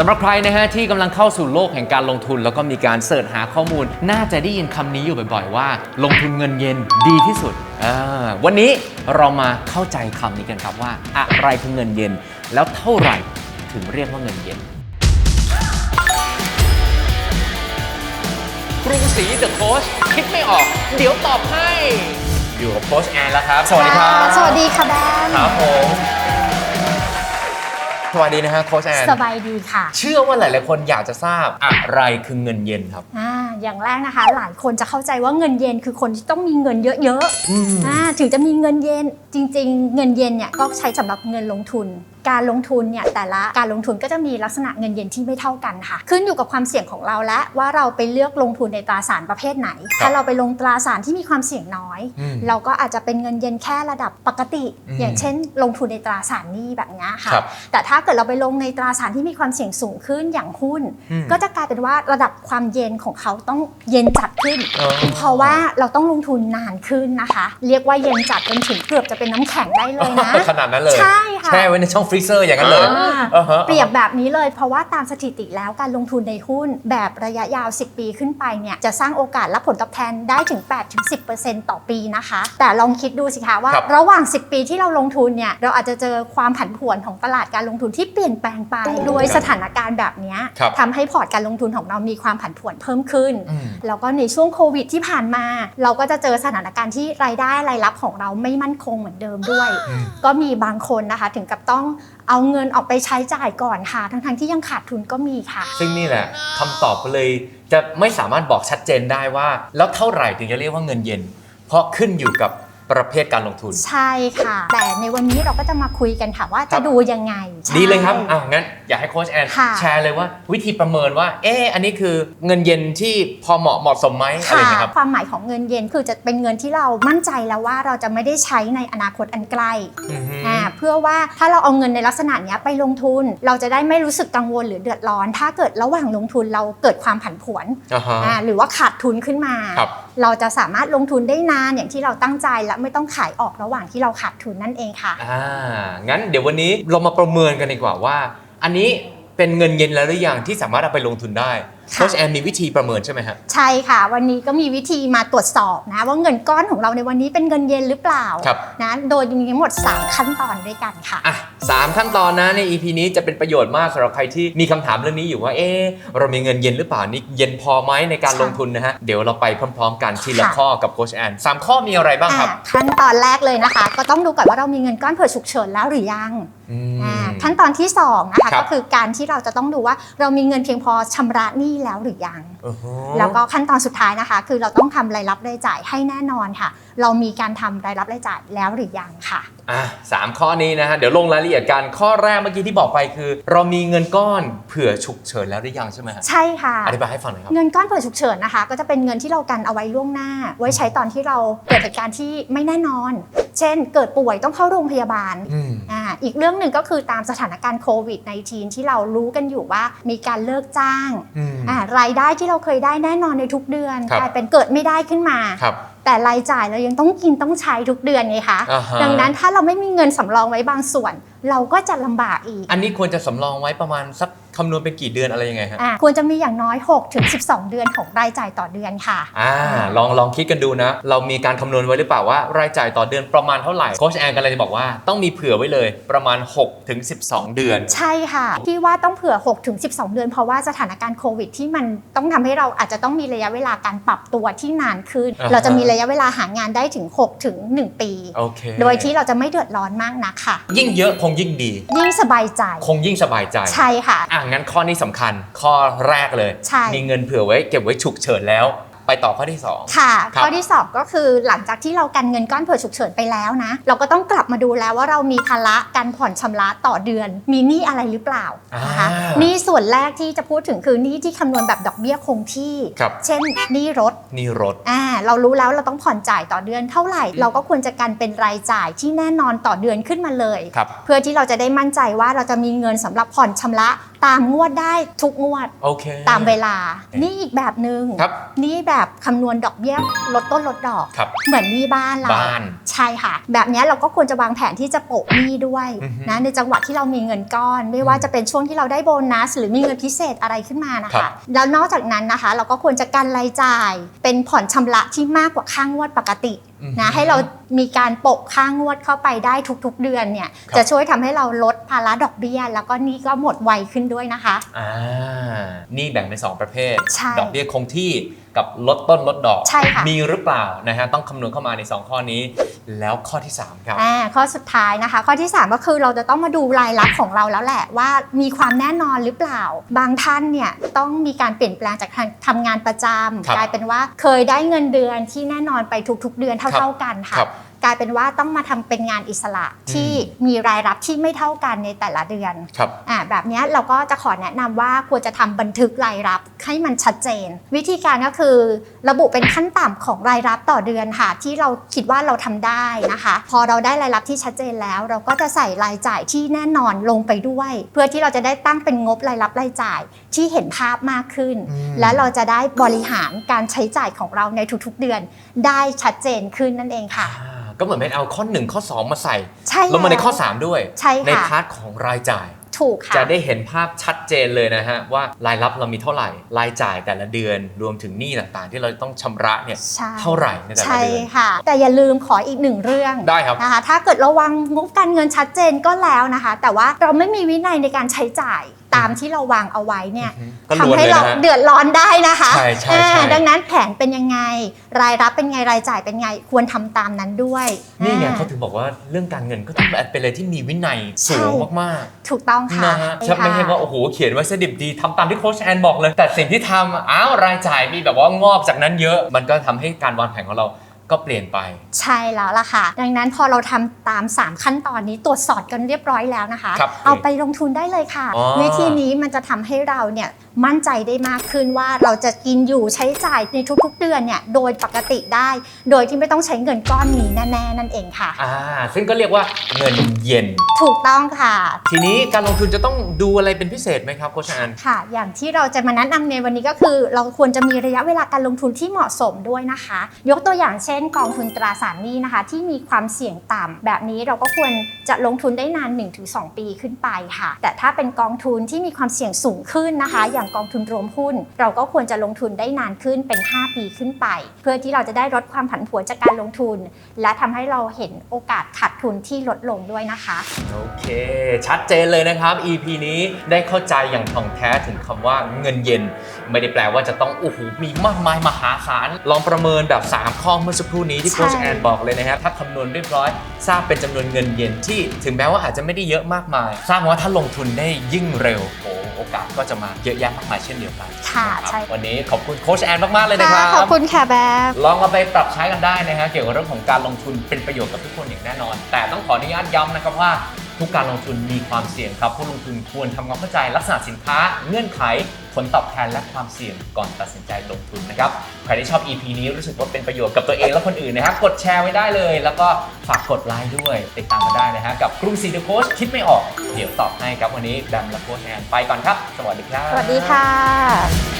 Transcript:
สำหรับใครนะฮะที่กำลังเข้าสู่โลกแห่งการลงทุน แล้วก็มีการเสิร์ชหาข้อมูล น่าจะได้ยินคำนี้อยู่บ่อยๆ ว่า ลงทุนเงินเย็นดีที่สุดอ่าวันนี้เรามาเข้าใจคำนี้กันครับว่า อะไรคือเงินเย็น แล้วเท่าไหร่ถึงเรียกว่าเงินเย็นกรุงศรีเดอะโค้ชคิดไม่ออก เดี๋ยวตอบให้ อยู่กับโค้ชแอนแล้วครับ สวัสดีครับ สวัสดีค่ะแบนครับผม สวัสดีนะฮะโค้ชแอนสบายดีค่ะ เชื่อว่าหลาย ๆ คนอยากจะทราบอะไรคือเงินเย็นครับอ่าอย่างแรกนะคะ หลายคนจะเข้าใจว่าเงินเย็นคือคนที่ต้องมีเงินเยอะอืมๆอ่าถึงจะมีเงินเย็นจริง ๆ เงินเย็นเนี่ยก็ใช้สำหรับเงินลงทุน การลงทุนเนี่ยแต่ละการลงทุนก็จะมีลักษณะเงินเย็นที่ไม่เท่ากันค่ะ ขึ้นอยู่กับความเสี่ยงของเราและว่าเราไปเลือกลงทุนในตราสารประเภทไหน ถ้าเราไปลงตราสารที่มีความเสี่ยงน้อย อืม เราก็อาจจะเป็นเงินเย็นแค่ระดับปกติ อืมอย่างเช่น ลงทุนในตราสารหนี้แบบเนี้ยค่ะ ครับ แต่ถ้าเกิดเราไปลงในตราสารที่มีความเสี่ยงสูงขึ้นอย่างหุ้น อืมก็จะกลายเป็นว่าระดับความเย็นของเขาต้องเย็นจัดขึ้น อ๋อ เพราะว่าเราต้องลงทุนนานขึ้นนะคะ เรียกว่าเย็นจัดจนถึงเกือบจะเป็นน้ำแข็งได้เลยนะ ขนาดนั้นเลย ใช่ค่ะ แช่ไว้ในช่องฟรีเซอร์อย่างนั้นเลยอ่าอ่าฮะ เปรียบแบบนี้เลย เพราะว่าตามสถิติแล้วการลงทุนในหุ้นแบบระยะยาว 10 ปีขึ้นไปเนี่ยจะสร้างโอกาสและผลตอบแทนได้ถึง 8-10%ต่อปีนะคะ แต่ลองคิดดูสิคะว่า ครับ ระหว่าง 10 ปีที่เราลงทุนเนี่ยเราอาจจะเจอความผันผวนของตลาดการลงทุนที่เปลี่ยนแปลงไปโดยสถานการณ์แบบเนี้ยครับ ทำให้พอร์ตการลงทุนของเรามีความผันผวนเพิ่มขึ้น อืม แล้วก็ในช่วงโควิดที่ผ่านมา เราก็จะเจอสถานการณ์ที่รายได้รายรับของเราไม่มั่นคงเหมือนเดิมด้วย อืม ก็มีบางคนนะคะ ถึงกับต้องเอาเงินออกไปใช้จ่ายก่อนค่ะ ทั้งๆที่ยังขาดทุนก็มีค่ะ ซึ่งนี่แหละคำตอบก็เลยจะไม่สามารถบอกชัดเจนได้ว่า แล้วเท่าไหร่ถึงจะเรียกว่าเงินเย็น เพราะขึ้นอยู่กับ ประเภทการลงทุน ใช่ค่ะ แต่ในวันนี้เราก็จะมาคุยกันค่ะว่าครัจะบ ดูยังไงดีเลยครับใช่อะงั้นอยากให้โค้ชแอนค่ะ แชร์เลยว่า วิธีประเมินว่า เอออันนี้คือเงินเย็นที่พอเหมาะเหมาะสมไหมอะไรอย่างเงี้ยครับ ความหมายของเงินเย็นคือจะเป็นเงินที่เรามั่นใจแล้วว่าเราจะไม่ได้ใช้ในอนาคตอันใกล้อือฮึอ่าเพื่อว่าถ้าเราเอาเงินในลักษณะเนี้ยไปลงทุน เราจะได้ไม่รู้สึกกังวลหรือเดือดร้อน ถ้าเกิดระหว่างลงทุนเราเกิดความผันผวนอ่าฮะ อ่าหรือว่าขาดทุนขึ้นมา ครับเราจะสามารถลงทุนได้นานอย่างที่เราตั้งใจและไม่ต้องขายออกระหว่างที่เราขาดทุนนั่นเองค่ะอ่างั้นเดี๋ยววันนี้เรามาประเมินกันดีกว่าว่า อันนี้เป็นเงินเย็นแล้วหรือยังที่สามารถเอาไปลงทุนได้ โค้ชแอนมีวิธีประเมินใช่ไหมฮะใช่ค่ะ วันนี้ก็มีวิธีมาตรวจสอบนะ ว่าเงินก้อนของเราในวันนี้เป็นเงินเย็นหรือเปล่าครับนะโดยมีทั้งหมด 3 ขั้นตอนด้วยกันค่ะอะสามขั้นตอนนะใน EP นี้จะเป็นประโยชน์มากสำหรับใครที่มีคำถามเรื่องนี้อยู่ว่าเอ๊ะเรามีเงินเย็นหรือเปล่านี่เย็นพอไหมในการค่ะลงทุนนะฮะเดี๋ยวเราไปพร้อม ๆ กันทีละค่ะข้อกับโค้ชแอนสามข้อมีอะไรบ้างครับอ่าขั้นตอนแรกเลยนะคะ ก็ต้องดูก่อนว่าเรามีเงินก้อนเผื่อฉุกเฉินแล้วหรือยังอืมอ่า ขั้นตอนที่สองนะคะครับก็คือการที่เราจะต้องดูว่าเรามีเงินเพียงพอชำระหนี้แล้วหรือยังอือฮึแล้วก็ขั้นตอนสุดท้ายนะคะ คือเราต้องทำรายรับรายจ่ายให้แน่นอนค่ะ เรามีการทำรายรับรายจ่ายแล้วหรือยังค่ะอะสามข้อนี้นะฮะเดี๋ยวลงรายละเอียดกันข้อแรกเมื่อกี้ที่บอกไปคือ เรามีเงินก้อนเผื่อฉุกเฉินแล้วหรือยังใช่ไหมฮะใช่ค่ะอธิบายให้ฟังหน่อยครับเงินก้อนเผื่อฉุกเฉินนะคะ ก็จะเป็นเงินที่เรากันเอาไว้ล่วงหน้า ไว้ใช้ตอนที่เราเกิดเหตุการณ์ที่ไม่แน่นอน เช่น เกิดป่วยต้องเข้าโรงพยาบาลอืมอ่าอีกเรื่องหนึ่งก็คือตามสถานการณ์โควิด -19 ที่เรารู้กันอยู่ว่ามีการเลิกจ้างอืมอ่ารายได้ที่เราเคยได้แน่นอนในทุกเดือนครับกลายเป็นเกิดไม่ได้ขึ้นมาครับ แต่รายจ่ายเรายังต้องกินต้องใช้ทุกเดือนไงคะอ่าฮะ ดังนั้นถ้าเราไม่มีเงินสำรองไว้บางส่วน เราก็จะลำบากอีกอันนี้ควรจะสำรองไว้ประมาณสักคำนวณเป็นกี่เดือนอะไรยังไงฮะ อะควรจะมีอย่างน้อย6ถึง12 เดือนของรายจ่ายต่อเดือนค่ะ อ่าลองลองคิดกันดูนะ เรามีการคำนวณไว้หรือเปล่าว่ารายจ่ายต่อเดือนประมาณเท่าไหร่โค้ชแอนก็เลยจะบอกว่าต้องมีเผื่อไว้เลยประมาณ6ถึง12 เดือน ใช่ค่ะ ที่ว่าต้องเผื่อ6ถึง12 เดือน เพราะว่าสถานการณ์โควิดที่มันต้องทำให้เราอาจจะต้องมีระยะเวลาการปรับตัวที่นานขึ้น อ่าฮะ เราจะมีระยะเวลาหางานได้ถึง6ถึง1ปี โอเคโดยที่เราจะไม่เดือดร้อนมากนักค่ะ ยิ่งเยอะคงยิ่งดี ยิ่งสบายใจ คงยิ่งสบายใจ ใช่ค่ะ อะงั้นข้อนี้สำคัญ ข้อแรกเลย ใช่ มีเงินเผื่อไว้เก็บไว้ฉุกเฉินแล้ว ไปต่อข้อที่สองค่ะครับข้อที่สองก็คือหลังจากที่เรากันเงินก้อนเผื่อฉุกเฉินไปแล้วนะ เราก็ต้องกลับมาดูแล้วว่าเรามีภาระการผ่อนชำระต่อเดือน มีหนี้อะไรหรือเปล่านะคะอ่าหนี้ส่วนแรกที่จะพูดถึงคือหนี้ที่คำนวณแบบดอกเบี้ยคงที่ครับเช่นหนี้รถนี่รถอ่าเรารู้แล้วเราต้องผ่อนจ่ายต่อเดือนเท่าไหร่ เราก็ควรจะกันเป็นรายจ่ายที่แน่นอนต่อเดือนขึ้นมาเลยครับเพื่อที่เราจะได้มั่นใจว่าเราจะมีเงินสำหรับผ่อนชำระ ตามงวดได้ทุกงวด โอเค ตามเวลา นี่อีกแบบหนึง่งครับนี่แบบคำนวณดอกเบี้ยลดต้นลดดอก ครับเหมือนหนี้บ้านเรา บ้านใช่ค่ะ แบบเนี้ยเราก็ควรจะวางแผนที่จะโปะหนี้ด้วยอือฮึนะในจังหวะที่เรามีเงินก้อน ไม่ว่าจะเป็นช่วงที่เราได้โบนัส หรือมีเงินพิเศษอะไรขึ้นมานะครัคะ บ แล้วนอกจากนั้นนะคะ เราก็ควรจะกันรายจ่าย เป็นผ่อนชำระที่มากกว่าค่างวดปกติอือฮึ นะให้เรามีการโปะค่างวดเข้าไปได้ทุกๆเดือนเนี่ยครับจะช่วยทำให้เราลดภาระดอกเบี้ย แล้วก็หนี่ก็หมดไวขึ้นด้วยนะคะอ่านี่แบ่งเป็น2ประเภทใช่ดอกเบี้ยคงที่ กับลดต้นลดดอกใช่ค่ะ มีหรือเปล่านะฮะต้องคำนวณเข้ามาใน 2 ข้อนี้ แล้วข้อที่ 3 ครับ อ่าข้อสุดท้ายนะคะ ข้อที่ 3 ก็คือเราจะต้องมาดูรายรับของเราแล้วแหละว่ามีความแน่นอนหรือเปล่า บางท่านเนี่ยต้องมีการเปลี่ยนแปลงจากทางทำงานประจครับำกลายเป็นว่าเคยได้เงินเดือนที่แน่นอนไปทุกๆเดือนเท่าๆกันค่ะ ครับ กลายเป็นว่าต้องมาทำเป็นงานอิสระที่มีรายรับที่ไม่เท่ากันในแต่ละเดือนครับอ่าแบบเนี้ยเราก็จะขอแนะนำว่าควรจะทำบันทึกรายรับให้มันชัดเจน วิธีการก็คือ ระบุเป็นขั้นต่ำของรายรับต่อเดือนค่ะที่เราคิดว่าเราทำได้นะคะ พอเราได้รายรับที่ชัดเจนแล้ว เราก็จะใส่รายจ่ายที่แน่นอนลงไปด้วย เพื่อที่เราจะได้ตั้งเป็นงบรายรับรายจ่ายที่เห็นภาพมากขึ้นอืมและเราจะได้บริหารการใช้จ่ายของเราในทุกๆเดือนได้ชัดเจนขึ้นนั่นเองค่ะอ่า ก็เหมือนเป็นเอาข้อ 1 ข้อ 2 มาใส่ใช่ลงมาในข้อแล้ว3ด้วยใช่ค่ะในพาร์ทของรายจ่ายถูกค่ะจะได้เห็นภาพชัดเจนเลยนะฮะ ว่ารายรับเรามีเท่าไหร่ รายจ่ายแต่ละเดือนรวมถึงหนี้ต่างๆ ที่เราต้องชำระเนี่ยใช่เท่าไหร่ในแต่ละใช่เดือนค่ะ แต่อย่าลืมขออีกหนึ่งเรื่องได้ครับนะคะถ้าเกิดระวังงบการเงินชัดเจนก็แล้วนะคะ แต่ว่าเราไม่มีวินัยในการใช้จ่าย ตามที่เราวางเอาไว้เนี่ยก็ลวนทำให้เลยเรานะฮะเดือดร้อนได้นะคะใช่ใช่ใช่ อ่าดังนั้นแผนเป็นยังไง รายรับเป็นไงรายจ่ายเป็นไง ควรทำตามนั้นด้วยนี่ไงอ่า เขาถึงบอกว่าเรื่องการเงินก็ต้องเป็นอะไรที่มีวินัยสูงมากถูกต้องๆค่ะนะฮะใช่ไม่ใช่ค่ะ ว่าโอ้โหเขียนไว้สดิบดีทำตามที่โค้ชแอนบอกเลย แต่สิ่งที่ทำอ้าวรายจ่ายมีแบบว่างอกจากนั้นเยอะ มันก็ทำให้การวางแผนของเรา ก็เปลี่ยนไปใช่แล้วล่ะค่ะ ดังนั้นพอเราทำตาม 3 ขั้นตอนนี้ตรวจสอบกันเรียบร้อยแล้วนะคะครับเอาไปลงทุนได้เลยค่ะอ๋อวิธีนี้มันจะทำให้เราเนี่ย มั่นใจได้มากขึ้นว่าเราจะกินอยู่ใช้จ่ายในทุกๆเดือนเนี่ยโดยปกติได้ โดยที่ไม่ต้องใช้เงินก้อนนี้แน่ๆนั่นเองค่ะ อ่าซึ่งก็เรียกว่าเงินเย็น ถูกต้องค่ะ ทีนี้การลงทุนจะต้องดูอะไรเป็นพิเศษไหมครับโค้ชแอนค่ะ อย่างที่เราจะมาแนะนำในวันนี้ก็คือ เราควรจะมีระยะเวลาการลงทุนที่เหมาะสมด้วยนะคะ ยกตัวอย่างเช่น กองทุนตราสารหนี้นะคะ ที่มีความเสี่ยงต่ำแบบนี้เราก็ควรจะลงทุนได้นาน 1-2 ปีขึ้นไปค่ะ แต่ถ้าเป็นกองทุนที่มีความเสี่ยงสูงขึ้นนะคะ อย่างกองทุนรวมหุ้น เราก็ควรจะลงทุนได้นานขึ้นเป็น 5 ปีขึ้นไป เพื่อที่เราจะได้ลดความผันผวนจากการลงทุน และทำให้เราเห็นโอกาสขาดทุนที่ลดลงด้วยนะคะ โอเค ชัดเจนเลยนะครับ EP นี้ได้เข้าใจอย่างท่องแท้ถึงคำว่าเงินเย็น ไม่ได้แปลว่าจะต้องโอ้โหมีมากมายมหาศาลลองประเมินแบบ 3 ข้อเมื่อสักครู่นี้ที่ใช่โค้ชแอนบอกเลยนะครับถ้าคำนวณเรียบร้อยทราบเป็นจำนวนเงินเย็นที่ ถึงแม้ว่าอาจจะไม่ได้เยอะมากมายทราบว่าถ้าลงทุนได้ยิ่งเร็วโอ้ โอกาสก็จะมาเยอะแยะมากมายเช่นเดียวกันค่ะนรับใช่วันนี้ขอบคุณโค้ชแอนมากๆเลยนะคค่ะรับ ขอบคุณค่ะแบบ ลองเอาไปปรับใช้กันได้นะฮะเกี่ยวกับเรื่องของการลงทุนเป็นประโยชน์กับทุกคนอย่างแน่นอน แต่ต้องขออนุญาตย้ำนะครับว่า ทุกการลงทุนมีความเสี่ยงครับ ผู้ลงทุนควรทำความเข้าใจลักษณะสินค้า เงื่อนไข ผลตอบแทนและความเสี่ยงก่อนตัดสินใจลงทุนนะครับ ใครที่ชอบ EP นี้รู้สึกว่าเป็นประโยชน์กับตัวเองและคนอื่นนะครับ กดแชร์ไว้ได้เลย แล้วก็ฝากกดไลค์ด้วย ติดตามมาได้นะฮะกับกรุงศรีเดอะโค้ชคิดไม่ออก เดี๋ยวตอบให้ครับวันนี้แบมและโค้ชแอนไปก่อนครับ สวัสดีครับ สวัสดีค่ะ